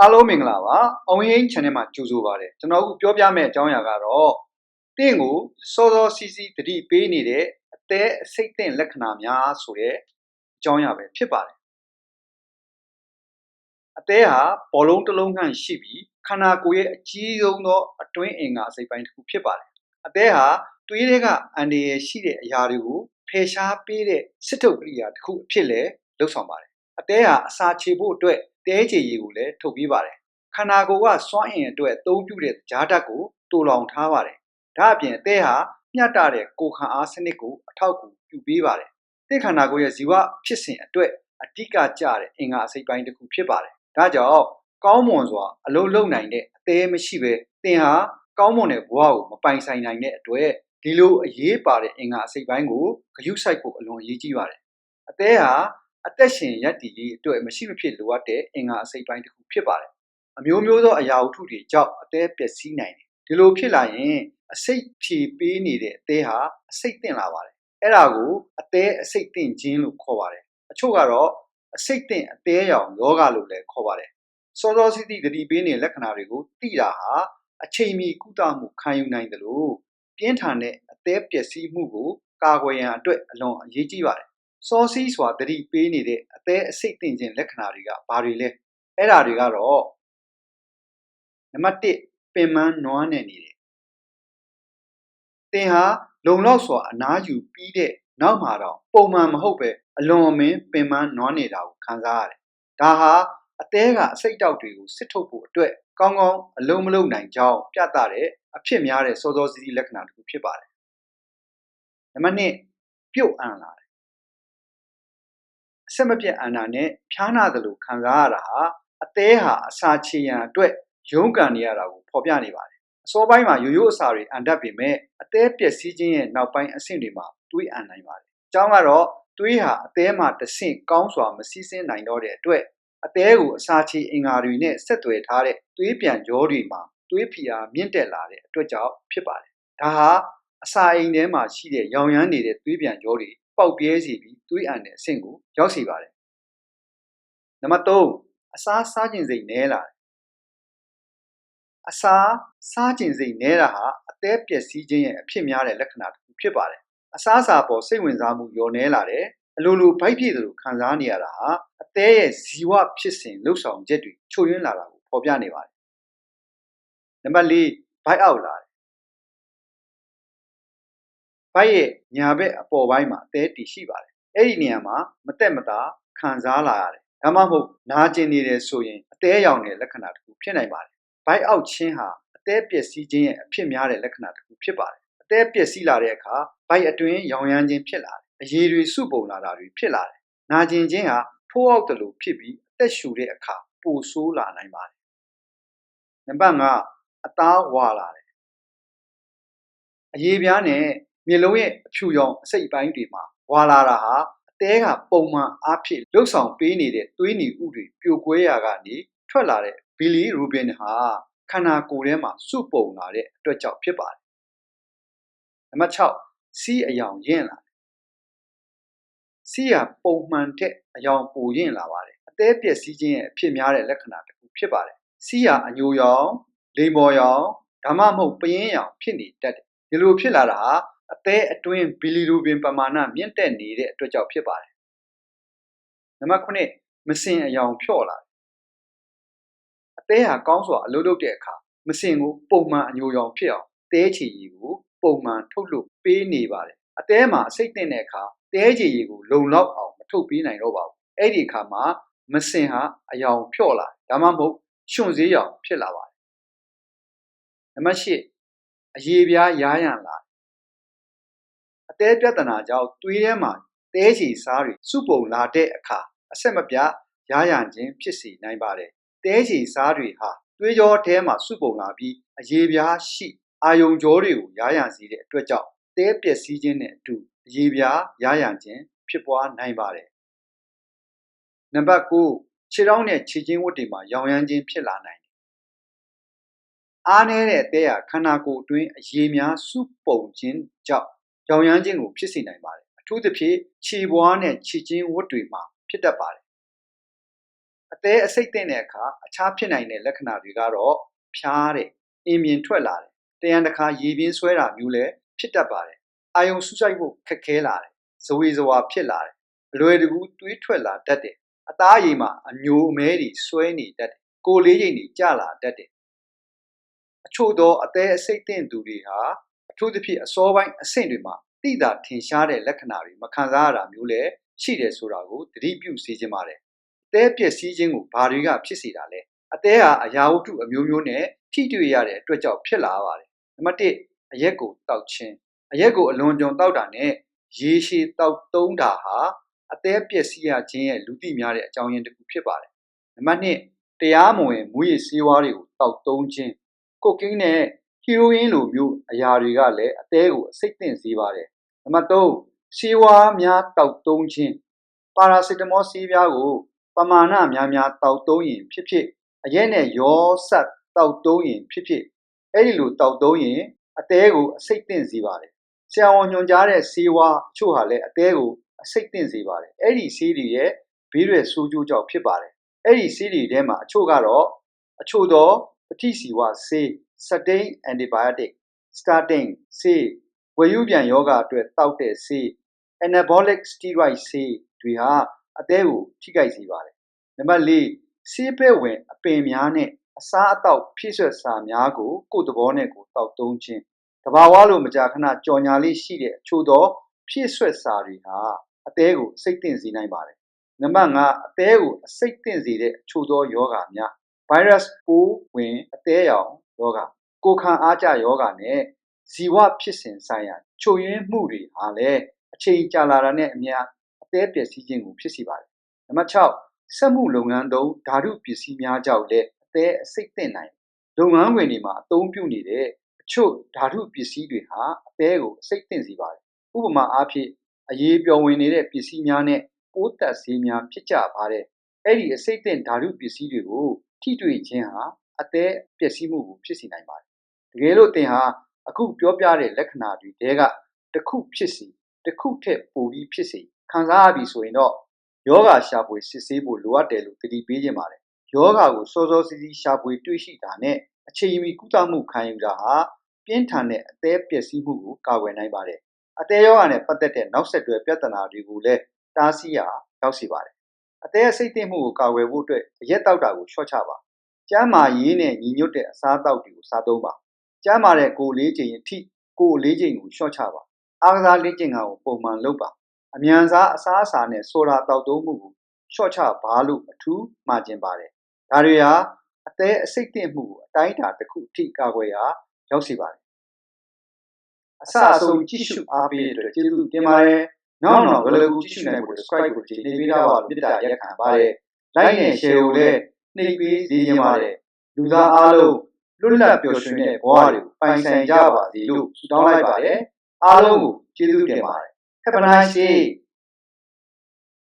အားလုံးမင်္ဂလာပါအောင်ရင် channel မှာကြိုဆိုပါရစေကျွန်တော်အခုပြောပြမယ့်အကြောင်းအရာကတော့တင့်ကိုစောစောစီးစီးတတိပေးနေတဲ့အသေးအစိတ်တင့်လက္ခဏာများဆိုတဲ့အကြောင်းအရာပဲဖြစ်ပါတယ်အသေးဟာဘောလုံးတစ်လုံးခန့်ရှိပြီးခန္ဓာကိုယ်ရဲ့အကြီးဆုံးသောအတွင်းအင်္ဂါအစိတ်ပိုင်းတစ်ခုဖြစ်ပါတယ်အသေးဟာသွေးတွေကအန်ဒီရရှိတဲ့အရာတွေကိုဖယ်ရှားပေးတဲ့စစ်ထုတ်ကိရိယာတစ်ခုအဖြစ်လဲလှုပ်ဆောင်ပါတယ် အသေးဟာအစာချေဖို့အတွက်တဲချေရည်ကိုလည်းထုတ်ပေးပါတယ်ခန္ဓာကိုယ်ကစွမ်းအင်အတွက်အသုံးပြုတဲ့ကြားဓာတ်ကိုတူလောင်ထားပါတယ်ဒါအပြင်အသေးဟာမျှတတဲ့ကိုယ်ခံအားစနစ်ကိုအထောက်အကူပြုပေးပါတယ်သင်ခန္ဓာကိုယ်ရဲ့ဇီဝဖြစ်စဉ်အတွက်အဓိကကျတဲ့အင်္ဂါအစိတ်ပိုင်းတစ်ခုဖြစ်ပါတယ်ဒါကြောင့်ကောင်းမွန်စွာအလုံးလုံးနိုင်တဲ့အသေးမရှိပဲသင်ဟာကောင်းမွန်တဲ့ဘဝကိုမပိုင်ဆိုင်နိုင်တဲ့အတွက်ဒီလိုအရေးပါတဲ့အင်္ဂါအစိတ်ပိုင်းကိုဂရုစိုက်ဖို့အလွန်အရေးကြီးပါတယ်အသေးဟာ အသက်ရှင်ရပ်တည်ရေးအတွက်မရှိမဖြစ်လိုအပ်တဲ့အင်္ဂါအစိတ်ပိုင်းတစ်ခုဖြစ်ပါတယ်။အမျိုးမျိုးသောအရာဝတ္ထုတွေကြောင့်အသေးပျက်စီးနိုင်တယ်။ဒီလိုဖြစ်လာရင်အစိတ်ဖြေပေးနေတဲ့အသေးဟာအစိတ်တင်လာပါတယ်။အဲ့ဒါကိုအသေးအစိတ်တင်ခြင်းလို့ခေါ်ပါတယ်။အချို့ကတော့အစိတ်တင်အသေးရောင်ယောဂလို့လည်းခေါ်ပါတယ်။စောစောစီးစီးဂတိပေးနေတဲ့လက္ခဏာတွေကိုသိတာဟာအချိန်မီကုသမှုခံယူနိုင်တယ်လို့ပြင်းထန်တဲ့အသေးပျက်စီးမှုကိုကာကွယ်ရန်အတွက်အလွန်အရေးကြီးပါတယ် စောစီးစွာတတိပေးနေတဲ့အသေးအစိတ်တင်ခြင်းလက္ခဏာတွေကဘာတွေလဲအဲ့ဒါတွေကတော့နံပါတ်1ပင်မနွားနေနေတယ်သင်ဟာလုံလောက်စွာအနားယူပြီးတဲ့နောက်မှာတော့ပုံမှန်မဟုတ်ပဲအလွန်အမင်းပင်မနွားနေတာကိုခံစားရတယ်ဒါဟာအသေးကအစိတ်တောက်တွေကိုစစ်ထုတ်ဖို့အတွက်ကောင်းကောင်းအလုံးမလုံးနိုင်ကြောင်းပြသတဲ့အဖြစ်များတဲ့စောစောစီးစီးလက္ခဏာတစ်ခုဖြစ်ပါတယ်နံပါတ်2ပြုတ်အံလာ အဆက်မပြတ်အန္တာနဲ့ဖျားနာတယ်လို့ခံစားရတာဟာအသေးဟာအစာချေရန်အတွက်ရုန်းကန်နေရတာကိုဖော်ပြနေပါတယ်အစောပိုင်းမှာရိုးရိုးအစာတွေအန်တတ်ပေမဲ့အသေးပျက်စီးခြင်းရဲ့နောက်ပိုင်းအဆင့်တွေမှာတွေးအံနိုင်ပါတယ်အကြောင်းကတော့တွေးဟာအသေးမှာတဆင့်ကောင်းစွာမစီးဆင်းနိုင်တော့တဲ့အတွက်အသေးကိုအစာချေအင်္ဂါတွေနဲ့ဆက်သွယ်ထားတဲ့သွေးပြန်ကြောတွေမှာသွေးဖီအားမြင့်တက်လာတဲ့အတွက်ကြောင့်ဖြစ်ပါတယ်ဒါဟာအစာအိမ်ထဲမှာရှိတဲ့ရောင်ရမ်းနေတဲ့သွေးပြန်ကြောတွေ ပေါက်ပြဲစေပြီးသွေးအံတဲ့အဆင့်ကိုရောက်စေပါတယ်နံပါတ်3အစာစားခြင်းစိတ်နည်းလာတယ်အစာစားခြင်းစိတ်နည်းတာဟာအသေးပျက်စီးခြင်းရဲ့အဖြစ်များတဲ့လက္ခဏာတစ်ခုဖြစ်ပါတယ်အစာစာပေါ်စိတ်ဝင်စားမှုလျော့နည်းလာတယ်အလိုလိုဗိုက်ပြည့်သလိုခံစားနေရတာဟာအသေးရဲ့ဇီဝဖြစ်စဉ်လှုပ်ဆောင်ချက်တွေချို့ယွင်းလာတာကိုဖော်ပြနေပါတယ်နံပါတ်4ဗိုက်အောက်လာတယ် ဗိုက်ရဲ့ညာဘက်အပေါ်ပိုင်းမှာအသေးတည်ရှိပါတယ်အဲ့ဒီနေရာမှာမတက်မတာခံစားလာရတယ်ဒါမှမဟုတ်နာကျင်နေတယ်ဆိုရင်အသေးရောင်တဲ့လက္ခဏာတစ်ခုဖြစ်နိုင်ပါတယ်ဘိုက်အောက်ချင်းဟာအသေးပျက်စီးခြင်းရဲ့အဖြစ်များတဲ့လက္ခဏာတစ်ခုဖြစ်ပါတယ်အသေးပျက်စီးလာတဲ့အခါဘိုက်အတွင်းရောင်ရမ်းခြင်းဖြစ်လာတယ်အရည်တွေစုပုံလာတာတွေဖြစ်လာတယ်နာကျင်ခြင်းဟာထိုးအောက်တလို့ဖြစ်ပြီးအသက်ရှူတဲ့အခါပိုဆိုးလာနိုင်ပါတယ်နံပါတ်5အသားဝါလာတယ်အရေးပြားနဲ့ မျက်လုံးရဲ့အဖြူရောင်အစိတ်အပိုင်းတွေမှာဝါလာတာဟာအသေးကပုံမှန်အားဖြင့်လှုပ်ဆောင်ပေးနေတဲ့သွေးနီဥတွေပြိုကွဲရာကနေထွက်လာတဲ့ဘီလီရူဘင်ဟာခန္ဓာကိုယ်ထဲမှာစုပုံလာတဲ့အတွက်ကြောင့်ဖြစ်ပါတယ်။နံပါတ်6စီးအယောင်ရင့်လာတယ်။စီးဟာပုံမှန်တဲ့အယောင်ပိုရင့်လာပါတယ်။အသေးပျက်စီးခြင်းရဲ့အဖြစ်များတဲ့လက္ခဏာတစ်ခုဖြစ်ပါတယ်။စီးဟာအညိုရောင်၊လိမ္မော်ရောင်ဒါမှမဟုတ်ပယင်းရောင်ဖြစ်နေတတ်တယ်။ဒီလိုဖြစ်လာတာဟာ အသေးအတွင်းဘီလီရူဘင်ပမာဏမြင့်တက်နေတဲ့အတွက်ကြောင့်ဖြစ်ပါတယ်။နံပါတ်9မစင်အယောင်ဖြော့လာတယ်။အသေးဟာကောင်းစွာအလုပ်လုပ်တဲ့အခါမစင်ကိုပုံမှန်အညိုရောင်ဖြစ်အောင်တဲချီရည်ကိုပုံမှန်ထုတ်လုပ်ပေးနေပါတယ်။အသေးမှာအစိတ်တဲ့အခါတဲချီရည်ကိုလုံလောက်အောင်မထုတ်ပေးနိုင်တော့ပါဘူး။အဲ့ဒီအခါမှာမစင်ဟာအယောင်ဖြော့လာဒါမှမဟုတ်ရှင်စည်းရောင်ဖြစ်လာပါတယ်။နံပါတ်8အရေးပြားရားရန်လာ သဲပြဿနာကြောင့်သွေးထဲမှာသဲချီစားတွေစုပုံလာတဲ့အခါအဆက်မပြတ်ရရခြင်းဖြစ်စေနိုင်ပါတယ်။သဲချီစားတွေဟာသွေးကြောထဲမှာစုပုံလာပြီးအရေပြားရှိအာယုံကြောတွေကိုရရစေတဲ့အတွက်ကြောင့်သဲပျက်စီးခြင်းနဲ့အတူအရေပြားရရခြင်းဖြစ်ပွားနိုင်ပါတယ်။နံပါတ်9ခြေထောက်နဲ့ခြေချင်းဝတ်တွေမှာရောင်ရမ်းခြင်းဖြစ်လာနိုင်တယ်။အားနည်းတဲ့အသေးဟာခန္ဓာကိုယ်အတွင်းအရေများစုပုံခြင်းကြောင့် ရောင်ရမ်းခြင်းကိုဖြစ်စေနိုင်ပါတယ်အထူးသဖြင့်ခြေပွားနဲ့ခြေချင်းဝတ်တွေမှာဖြစ်တတ်ပါတယ်အသေးအစိတ်တဲ့အခါအခြားဖြစ်နိုင်တဲ့လက္ခဏာတွေကတော့ဖျားတဲ့အင်းမြင်ထွက်လာတယ်တရံတစ်ခါရေပြင်းဆွဲတာမျိုးလည်းဖြစ်တတ်ပါတယ်အာယုံဆူဆိုင်ဖို့ခက်ခဲလာတယ်ဇဝေဇဝါဖြစ်လာတယ်အလွယ်တကူတွေးထွက်လာတတ်တယ်အသားရည်မှာအညိုအမဲတွေဆွဲနေတတ်တယ်ကိုယ်လေးချိန်တွေကျလာတတ်တယ်အချို့သောအသေးအစိတ်တဲ့သူတွေဟာအ ထူးသဖြင့်အစောပိုင်းအဆင့်တွေမှာတိတာထင်ရှားတဲ့လက္ခဏာတွေမခံစားရတာမျိုးလည်းရှိတယ်ဆိုတာကိုသတိပြုစေချင်ပါတယ်အသေးပျက်စီးခြင်းကိုဘာတွေကဖြစ်စေတာလဲအသေးဟာအရာဝတ္ထုအမျိုးမျိုးနဲ့ထိတွေ့ရတဲ့အတွက်ကြောင့်ဖြစ်လာပါတယ်နံပါတ်1အရက်ကိုတောက်ခြင်းအရက်ကိုအလွန်ကြုံတောက်တာနဲ့ရေရှည်တောက်သုံးတာဟာအသေးပျက်စီးရခြင်းရဲ့လူသိများတဲ့အကြောင်းရင်းတစ်ခုဖြစ်ပါတယ်နံပါတ်2တရားမဝင်မူရည်ဆေးဝါးတွေကိုတောက်သုံးခြင်းကိုကိန်းနဲ့ ဟီရိုအင်းလိုမျိုးအရာတွေကလည်းအသေးကိုအစိတ်သင့်စေပါတယ်နံပါတ်3ဆေးဝါးများတောက်သုံးခြင်းပါရာစီတမောဆေးပြားကိုပမာဏများများတောက်သုံးရင်ဖြစ်ဖြစ်အရက်နဲ့ရောဆက်တောက်သုံးရင်ဖြစ်ဖြစ်အဲ့ဒီလိုတောက်သုံးရင်အသေးကိုအစိတ်သင့်စေပါတယ်ဆရာဝန်ညွှန်ကြားတဲ့ဆေးဝါးအချို့ဟာလည်းအသေးကိုအစိတ်သင့်စေပါတယ်အဲ့ဒီဆေးတွေရဲ့ဘေးရွယ်ဆိုးကျိုးကြောင့်ဖြစ်ပါတယ်အဲ့ဒီဆေးတွေထဲမှာအချို့ကတော့အချို့သောပဋိစီဝဆေး statin antibiotic statin ဆေးဝယ်ယူပြန်ယောဂအတွက်တောက်တဲ့ဆေး anabolic steroid ဆေးတွေဟာအသေးကိုထိခိုက်စေပါတယ်နံပါတ်၄ဆေးပဲ့ဝင်အပင်များနဲ့အစားအသောက်ဖြည့်ဆွက်စာများကိုကိုယ်သဘောနဲ့ကိုယ်တောက်သုံးခြင်းတဘာဝလိုမကြာခဏကြော်ညာလေးရှိတဲ့အချို့သောဖြည့်ဆွက်စာတွေဟာအသေးကိုစိတ်သင့်စေနိုင်ပါတယ်နံပါတ်5အသေးကိုအစိတ်သင့်စေတဲ့အချို့သောယောဂများ virus ပိုးဝင်အသေးရောင် ယောဂကိုယ်ခံအားကျယောဂနဲ့ဇီဝဖြစ်စဉ်ဆိုင်ရာချို့ယွင်းမှုတွေဟာလည်းအချိန်ကြာလာတာနဲ့အမျှအသေးပျက်စီးခြင်းကိုဖြစ်စေပါတယ်နံပါတ်6စက်မှုလုပ်ငန်းသုံးဓာတုပစ္စည်းများကြောင့်လည်းအသေးအစိတ်သင့်နိုင်လုပ်ငန်းဝင်တွေမှာအသုံးပြုနေတဲ့အချို့ဓာတုပစ္စည်းတွေဟာအသေးကိုအစိတ်သင့်စေပါတယ်ဥပမာအားဖြင့်အရေးပျော်ဝင်နေတဲ့ပစ္စည်းများနဲ့ပိုးသက်ဆေးများဖြစ်ကြပါတယ်အဲ့ဒီအစိတ်သင့်ဓာတုပစ္စည်းတွေကိုထိတွေ့ခြင်းဟာ အသေးပျက်စီးမှုကို ဖြစ်စေနိုင်ပါတယ် တကယ်လို့ သင်ဟာ အခုပြောပြတဲ့ လက္ခဏာတွေတဲက တစ်ခုဖြစ်စီတစ်ခုထက်ပိုပြီးဖြစ်စီခံစားရပြီဆိုရင်တော့ယောဂရှာဖွေစစ်ဆေးဖို့ လိုအပ်တယ်လို့ သတိပေးခြင်းပါတယ်ယောဂကို စောစောစီးစီး ရှာဖွေတွေ့ရှိတာနဲ့ အချိန်မီ ကုသမှုခံယူတာဟာ ပြင်းထန်တဲ့ အသေးပျက်စီးမှုကို ကာကွယ်နိုင်ပါတယ် အသေးယောဂနဲ့ ပတ်သက်တဲ့ နောက်ဆက်တွဲ ပြဿနာတွေကိုလည်း တားဆီးရရောက်စေပါတယ် အသေးအစိတ်သိမ့်မှုကို ကာကွယ်ဖို့အတွက် အရက်တောက်တာကို လျှော့ချပါ ကျန်းမာရေးနဲ့ညီညွတ်တဲ့အစားအသောက်တွေကိုစားသုံးပါကျန်းမာတဲ့ကိုယ်လေးချိန်အထိကိုယ်လေးချိန်ကိုလျှော့ချပါအားကစားလေ့ကျင့်ခန်းကိုပုံမှန်လုပ်ပါအမြန်စားအစားအစာနဲ့ဆိုဒါတောက်သုံးမှုကိုလျှော့ချပါလို့အထူးမှာကျင်ပါတယ်ဒါတွေဟာအသေးအစိတ်သိမ့်မှုကိုအတိုင်းအတာတစ်ခုအထိကာကွယ်ရာရောက်စေပါတယ်အစအဆုံးကြည့်ရှုအားပေးတဲ့အတွက်ကျေးဇူးတင်ပါတယ်နောက်တော့ဘယ်လိုကြည့်ရှုနိုင်ဖို့ subscribe ကိုချိန်နေပေးတာပါလို့မေတ္တာရက်ခံပါတယ် like နဲ့ share ကိုလည်း နှိပ်ပေးစေချင်ပါတယ်လူသားအားလုံးလွတ်လပ်ပျော်ရွှင်တဲ့ဘဝတွေကိုပိုင်ဆိုင်ကြပါစေလို့ဆုတောင်းလိုက်ပါတယ်အားလုံးကိုကျေးဇူးတင်ပါတယ် Have a nice day